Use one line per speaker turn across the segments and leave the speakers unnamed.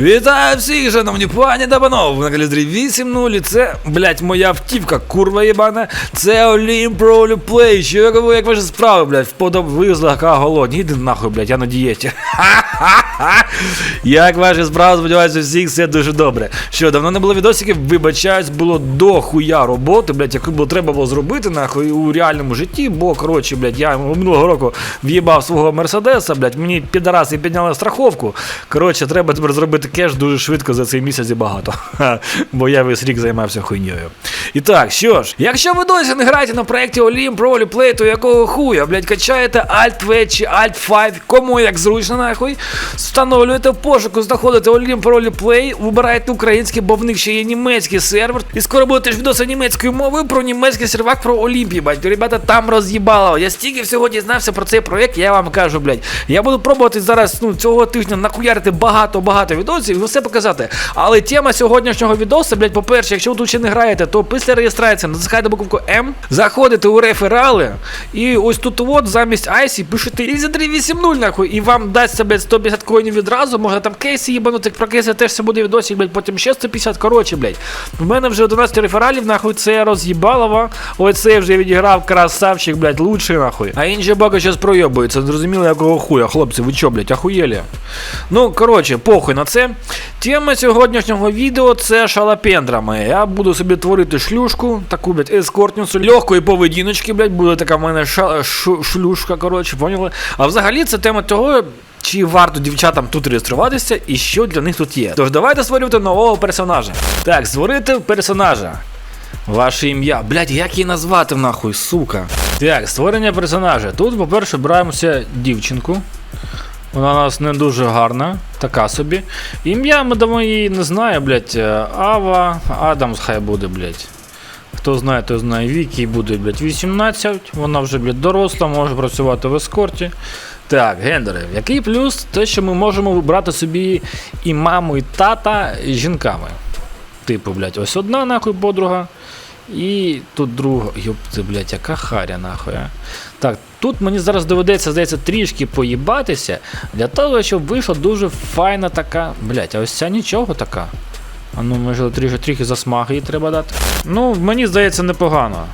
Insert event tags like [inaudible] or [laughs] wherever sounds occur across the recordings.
Вітаю всіх, шановні пані та панове, на каліздрі 8.0, і це, блять, моя автівка, курва єбана, це Олімп Pro Play, що як ваші справи, блять, вподоб ви злегка голодні, іди нахуй, блять, я на дієті. [laughs] Як ваші справи, сподіваюся, всіх все дуже добре. Що, давно не було відосиків, вибачаюсь, було до хуя роботи, блять, яку було треба було зробити, нахуй, у реальному житті, бо, коротше, блять, я минулого року в'їбав свого мерседеса, блять, мені підараси підняли страховку. Коротше, треба тепер зробити кеш дуже швидко за цей місяць і багато. Бо я весь рік займався хуйньою. І так, що ж, якщо ви досі не граєте на проєкті Olymp Pro Play, то якого хуя, блять, качаєте Alt-V чи Alt-5, кому як зручно нахуй, встановлюєте в пошуку, знаходите Olymp Pro Play, вибираєте український, бо в них ще є німецький сервер. І скоро будете ж відоси німецькою мовою про німецький сервак про Олімпії, бать. Ребята, там роз'їбало. Я стільки всього дізнався про цей проєкт, я вам кажу, блять. Я буду пробувати зараз ну, цього тижня нахуярити багато-багато відосів і все показати. Але тема сьогоднішнього відосу, блять, по-перше, якщо ви тут ще не граєте, то після реєстрації натискайте буковку М, заходите у реферали, і ось тут от замість Айсі пишете Easy 380 нахуй, і вам дасть себе 150 коїнів відразу, можна там кейси їбанути, про кейси теж все буде відосик, блять, потім ще 150, коротше, блять. В мене вже 11 рефералів, нахуй, це роз'їбалово. Ось це я вже відіграв красавчик, блять, лучший нахуй. А інші баки зараз пройобуються, зрозуміло, якого хуя, хлопці, ви чо, блять, ахуєлі? Ну, коротше, похуй на це. Тема сьогоднішнього відео це шалапендрами. Я буду собі творити шлюшку, таку, блядь, ескортницю, легкої поведіночки, блядь, буде така в мене ша- шу- шлюшка, коротше, поняли? А взагалі це тема того. Чи варто дівчатам тут реєструватися і що для них тут є? Тож давайте створювати нового персонажа. Так, створити персонажа. Ваше ім'я. Блять, як її назвати нахуй, сука. Так, створення персонажа. Тут, по-перше, бираємося дівчинку. Вона у нас не дуже гарна, така собі. Ім'я ми дамо її не знаю, блять. Ава, Адамс хай буде, блять. Хто знає, той знає вік, їй буде, блять, 18, вона вже, блять, доросла, може працювати в ескорті. Так, гендери. Який плюс? Те, що ми можемо вибрати собі і маму, і тата жінками. Типу, блять, ось одна нахуй подруга. І тут друга. Йопти, блять, яка харя нахуй. Так, тут мені зараз доведеться, здається, трішки поїбатися для того, щоб вийшла дуже файна така. Блять, а ось ця нічого така. А ну, може, трішки, трішки засмаги їй треба дати. Ну, мені здається, непогано.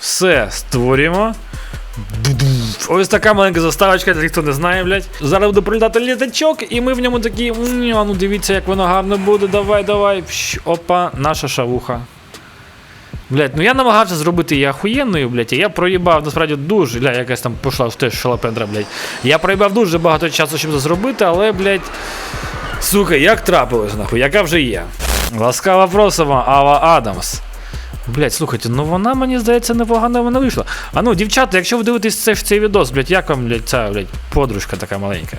Все, створюємо. Ось така маленька заставочка, для тих, хто не знає, блядь. Зараз буде прилітати літачок, і ми в ньому такі. Ну дивіться, як воно гарно буде. Давай, давай. Опа, наша шавуха. Блять, ну я намагався зробити її ахуєнною, блять, і я проїбав насправді дуже, бля, якась там пішла в теж шалапендра, блять. Я проїбав дуже багато часу, щоб це зробити, але, блять. Сука, як трапилось, нахуй, яка вже є. Ласкаво просимо, Ава Адамс. Блять, слухайте, ну вона, мені здається, непогано вона вийшла. А ну, дівчата, якщо ви дивитесь цей, цей відос, блять, як вам, блять, ця, блять, подружка така маленька.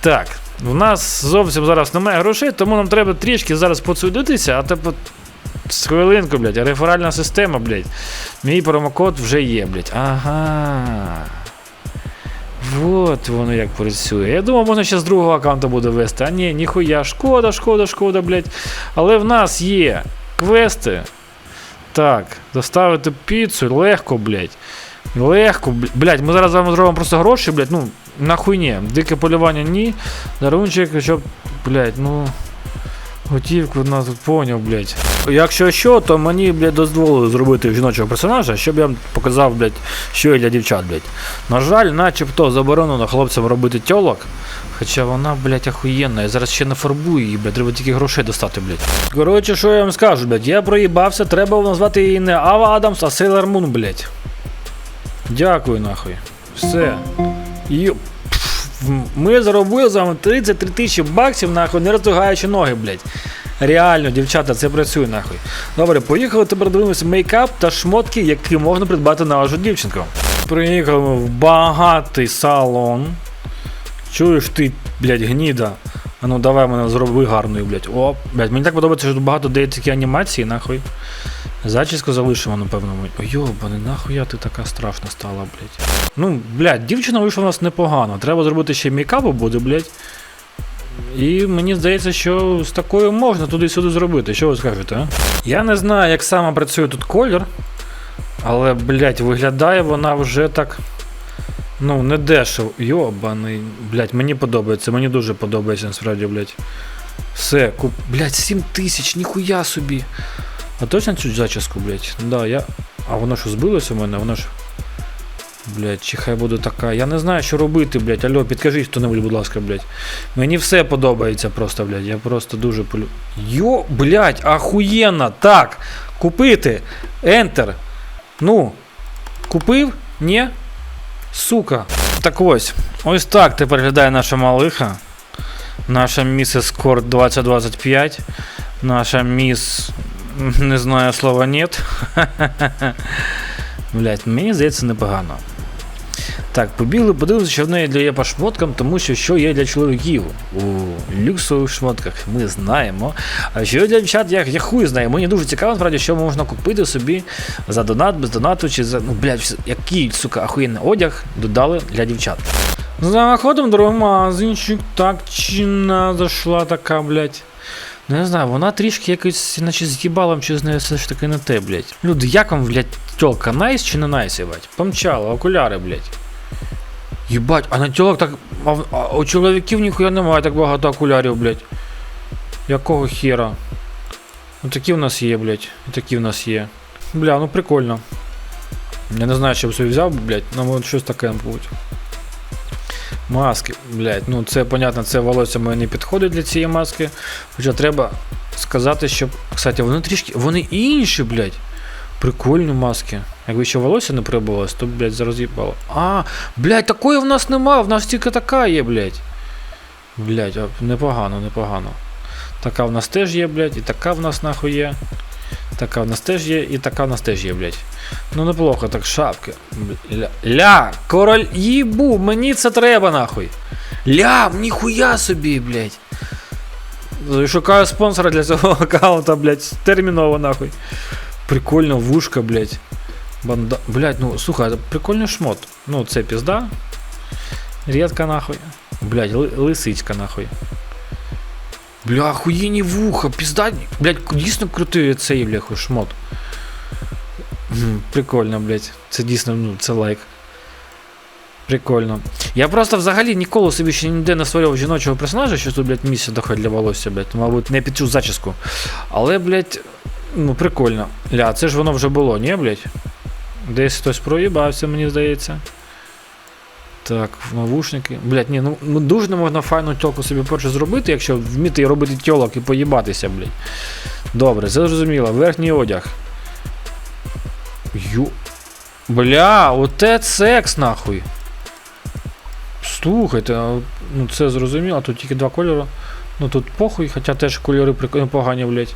Так, у нас зовсім зараз немає грошей, тому нам треба трішки зараз поцудитися, а тепер. З хвилинку, блядь, реферальна система, блядь. Мій промокод вже є, блядь. Ага. Вот воно як працює. Я думав, можна ще з другого аккаунту буде вести. А ні, ніхуя, шкода, шкода, шкода, блядь. Але в нас є квести. Так, доставити піцу, легко, блядь. Легко, бл- блядь, ми зараз з вами зробимо просто гроші, блядь, ну, нахуй ні. Дике полювання ні. Дарунчик, щоб, блядь, ну. Готівку нас поняв, блядь. Якщо що, то мені, блядь, дозволили зробити жіночого персонажа, щоб я показав, блядь, що є для дівчат, блядь. На жаль, начебто заборонено хлопцям робити тьолок. Хоча вона, блядь, охуєнна. Я зараз ще не фарбую її, блядь, треба тільки грошей достати, блядь. Коротше, що я вам скажу, блядь, я проїбався, треба назвати її не Ава Адамс, а Сейлор Мун, блядь. Дякую, нахуй. Все. Йоп. Ми заробили з вами 33 тисячі баксів, нахуй, не роздвигаючи ноги, блядь. Реально, дівчата, це працює нахуй. Добре, поїхали тепер дивимося мейкап та шмотки, які можна придбати на вашу дівчинку. Приїхали в багатий салон. Чуєш ти, блядь, гніда. А ну давай мене зроби гарною, блядь. О, блядь, мені так подобається, що тут багато деякі анімації, нахуй. Зачіску залишимо, напевно. Ой, йобане, нахуя ти така страшна стала, блядь. Ну, блядь, дівчина вийшла у нас непогано. Треба зробити ще мейкапу буде, блядь. І мені здається, що з такою можна туди-сюди зробити. Що ви скажете, а? Я не знаю, як саме працює тут колір, але, блядь, виглядає вона вже так. Ну, не дешево. Йобаний. Блядь, мені подобається, мені дуже подобається насправді, блядь. Все, куп... Блять, 7 тисяч, ніхуя собі. А точно цю зачіску, блять? Да, я. А воно що збилось у мене? Воно ж. Блять, чи хай буде така. Я не знаю, що робити, блять. Алло, підкажіть хто-небудь, будь ласка, блять. Мені все подобається просто, блять. Я просто дуже полю. Йо, блять, ахуєнно. Так. Купити. Enter. Ну. Купив? Ні? Сука. Так ось. Ось так тепер глядає наша малиха. Наша міс Ескорт 2025. Наша міс. Не знаю слова нет. [laughs] Блять, мені здається непогано. Так, побігли, подивилися, що в неї для є по шмоткам, тому що що є для чоловіків у люксових шмотках, ми знаємо. А що є для дівчат, я, я хуй знаю. Мені дуже цікаво, насправді, що можна купити собі за донат, без донату, чи за. Ну, блядь, який, сука, ахуєнний одяг додали для дівчат. Заходимо до магазинчик, так чина зайшла така, блядь. Ну я знаю, вона трішки якось, наче з їбалом, чи з нею все ж таки не те, блядь. Люди, як вам, блядь, тёлка, найс чи не найс, єбать? Помчала, окуляри, блядь. Єбать, а на тёлок так. А, а у чоловіків ніхуя немає так багато окулярів, блядь. Якого хера? Ну такі в нас є, блядь. І такі в нас є. Бля, ну прикольно. Я не знаю, що б собі взяв, блядь, ну от щось таке, мабуть. Маски, блядь, ну це понятно, це волосся моє не підходить для цієї маски. Хоча треба сказати, що. Кстати, вони трішки. Вони інші, блядь. Прикольні маски. Якби ще волосся не прибулось, то, блядь, зараз їбало. А, блядь, такої в нас нема, в нас тільки така є, блядь. Блядь, непогано, непогано. Така в нас теж є, блядь, і така в нас нахуй є. Така в нас теж є, і така в нас теж є, блядь. Ну неплохо, так шапки. Ля, ля король їбу, мені це треба нахуй. Ля, ніхуя собі, блядь. Шукаю спонсора для цього [laughs] аккаунта, блядь, терміново нахуй. Прикольно, вушка, блядь. Банда. Блядь, ну слухай, це прикольний шмот. Ну, це пізда. Рідка нахуй. Блядь, ли, лисичка нахуй. Бля, охуєнні вуха, пізда. Блядь, дійсно крутий цей, бляху, шмот. Прикольно, блядь. Це дійсно, ну, це лайк. Прикольно. Я просто взагалі ніколи собі ще ніде не створював жіночого персонажа, що тут, блядь, місце доходить для волосся, блядь. Мабуть, не під цю зачіску. Але, блядь, ну прикольно. Ля, це ж воно вже було, ні, блядь? Десь хтось проїбався, мені здається. Так, навушники. Блядь, ні, ну, ну дуже не можна файну тьолку собі перше зробити, якщо вміти робити тьолок і поїбатися, блядь. Добре, це зрозуміло. Верхній одяг. Ю. Бля, оте секс нахуй. Слухайте, ну це зрозуміло, тут тільки два кольори. Ну тут похуй, хоча теж кольори погані, блядь.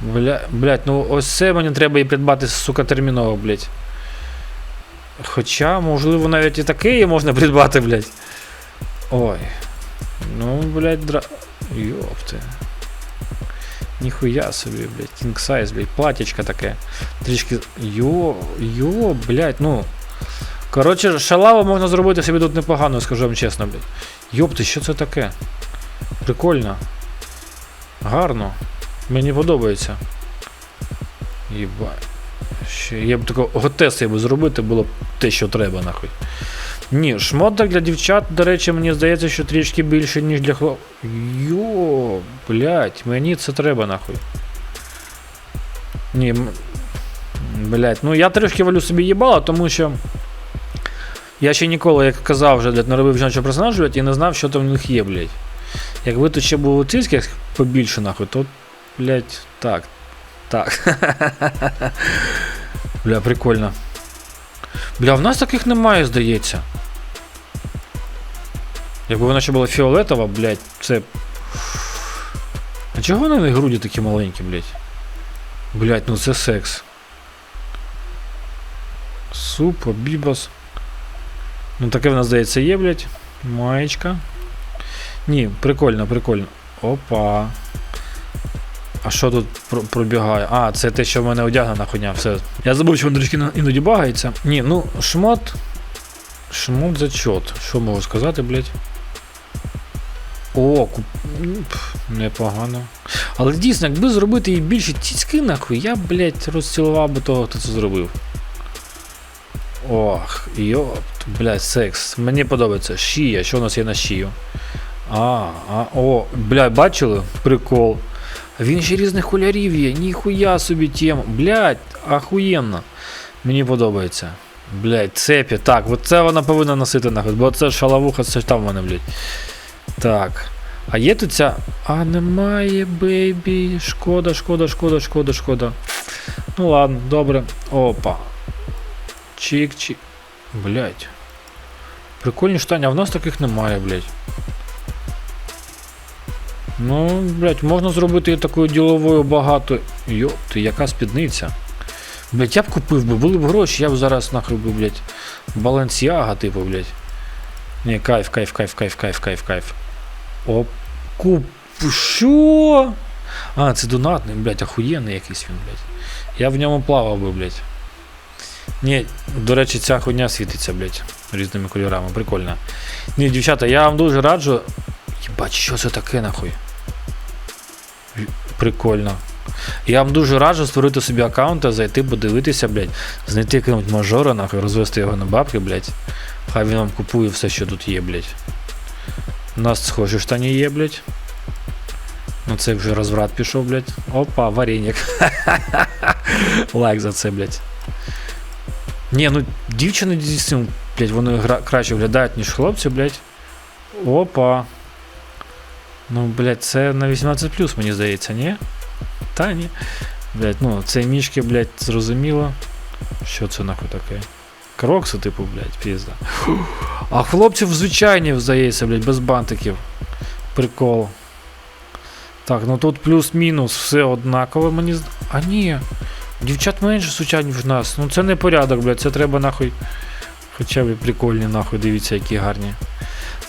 Бля, блядь, ну ось це мені треба і придбати, сука, терміново, блядь. Хоча, можливо, навіть і таке є можна придбати, блядь. Ой. Ну, блядь, дра. Йопти. Ніхуя собі, блядь, king size, блядь, платічка таке. Трішки. Йо, йо, блядь, ну. Коротше, шалаву можна зробити собі тут непогано, скажу вам чесно, блядь. Йопти, що це таке? Прикольно. Гарно. Мені подобається. Єбай. Ще я б такого готеса я б зробити, було б те, що треба, нахуй. Ні, шмоток для дівчат, до речі, мені здається, що трішки більше, ніж для хлоп. Йо, блять, мені це треба, нахуй. Ні. Блять, ну я трішки валю собі їбало, тому що. Я ще ніколи, як казав, вже блядь, не робив жіночого персонажа, блядь, і не знав, що там в них є, блядь. Якби тут ще було тільки побільше, нахуй, то, блядь, так. Так. [laughs] Бля, прикольно. Бля, в нас таких немає, здається. Якби вона ще була фіолетова, блядь, це. А чого вони груді такі маленькі, блядь? Блядь, ну це секс. Супа, бібас. Ну таке в нас здається є, блядь. Маєчка. Ні, прикольно, прикольно. Опа. А що тут пробігає? А, це те, що в мене одягнена хуйня, все. Я забув, що воно трішки іноді багається. Ні, ну, шмот. Шмот зачот. Що можу сказати, блядь? О, куп... непогано. Але дійсно, якби зробити їй більше тіцьки, нахуй, я, блядь, розцілував би того, хто це зробив. Ох, йопт, блядь, секс. Мені подобається. Шия, що у нас є на шию? А, а, о, бля, бачили? Прикол. Він ще різних кольорів є, ніхуя собі тема. Блядь, ахуєнно. Мені подобається. Блядь, цепі. Так, от це вона повинна носити нахуй, бо це шалавуха, це ж там в мене, блядь. Так. А є тут ця. А немає, бейбі. Шкода, шкода, шкода, шкода, шкода. Ну ладно, добре. Опа. Чик-чик. Блядь. Прикольні штані, а в нас таких немає, блядь. Ну, блядь, можна зробити такою діловою багато. Йо, ти яка спідниця? Блядь, я б купив би, були б гроші, я б зараз нахуй би, блядь, Балансіага, типу, блядь. Ні, кайф, кайф, кайф, кайф, кайф, кайф, кайф. Оп. Куп. Що? А, це донатний, блядь, охуєнний якийсь він, блядь. Я в ньому плавав би, блядь. Ні, до речі, ця хуйня світиться, блядь, різними кольорами, прикольно. Ні, дівчата, я вам дуже раджу. Єбать, що це таке нахуй? Прикольно. Я вам дуже раджу створити собі аккаунт, та зайти, подивитися, блядь, знайти якогось мажора, нахуй, розвести його на бабки, блядь. Хай він вам купує все, що тут є, блядь. У нас схожі штані є, блядь. Ну це вже розврат пішов, блядь. Опа, вареньок. [laughs] Лайк за це, блядь. Ні, ну дівчини дійсно, блядь, вони гра- краще виглядають, ніж хлопці, блядь. Опа. Ну, блядь, це на 18 мені здається, ні? Та ні. Блядь, ну, це мішки, блядь, зрозуміло. Що це нахуй таке? Крокси, типу, блядь, пізда. А хлопців звичайні, здається, блядь, без бантиків. Прикол. Так, ну тут плюс-мінус все однаково мені з- А ні. Дівчат менше звичайні в нас. Ну це не порядок, блядь, це треба нахуй. Хоча б прикольні, нахуй, дивіться, які гарні.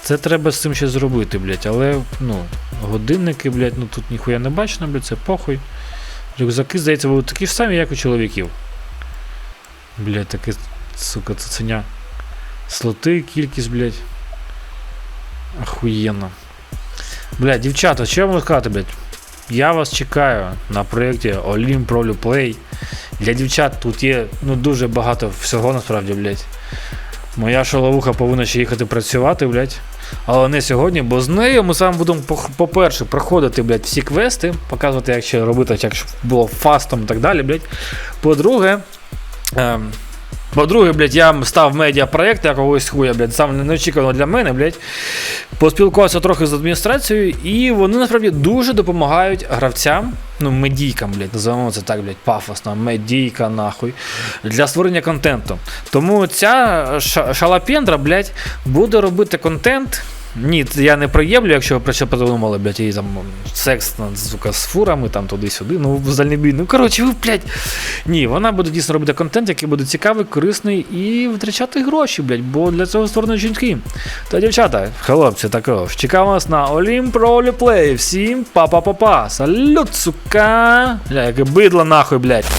Це треба з цим ще зробити, блядь, але, ну, годинники, блядь, ну тут ніхуя не бачно, блядь, це похуй. Рюкзаки, здається, будуть такі ж самі, як у чоловіків. Блядь, таке, сука, цуценя. Слоти, кількість, блядь. Охуєнно. Блядь, дівчата, що я можу сказати, блядь? Я вас чекаю на проєкті Olymp Pro Play. Для дівчат тут є ну, дуже багато всього насправді, блядь. Моя шаловуха повинна ще їхати працювати, блядь. Але не сьогодні, бо з нею ми саме будемо, по-перше, проходити, блядь, всі квести, показувати, як ще робити, як було фастом і так далі, блядь. По-друге, ем, по-друге, блядь, я став медіапроєкт якогось хуя, блядь, сам неочікувано для мене, блядь. Поспілкувався трохи з адміністрацією, і вони насправді дуже допомагають гравцям, ну, медійкам, блядь, називаємо це так, блядь, пафосно, медійка, нахуй, для створення контенту. Тому ця шалапендра, блядь, буде робити контент. Ні, я не приємлю, якщо про що подумали, блядь, і там секс сука, з фурами, там туди-сюди, ну, в бій. Ну, коротше, ви, блядь. Ні, вона буде дійсно робити контент, який буде цікавий, корисний і витрачати гроші, блядь, бо для цього створено жінки. Та дівчата, хлопці, також. Чекаємо вас на Pro Play. Всім па-па-па-па. Салют, сука. Бля, яке бидло нахуй, блядь.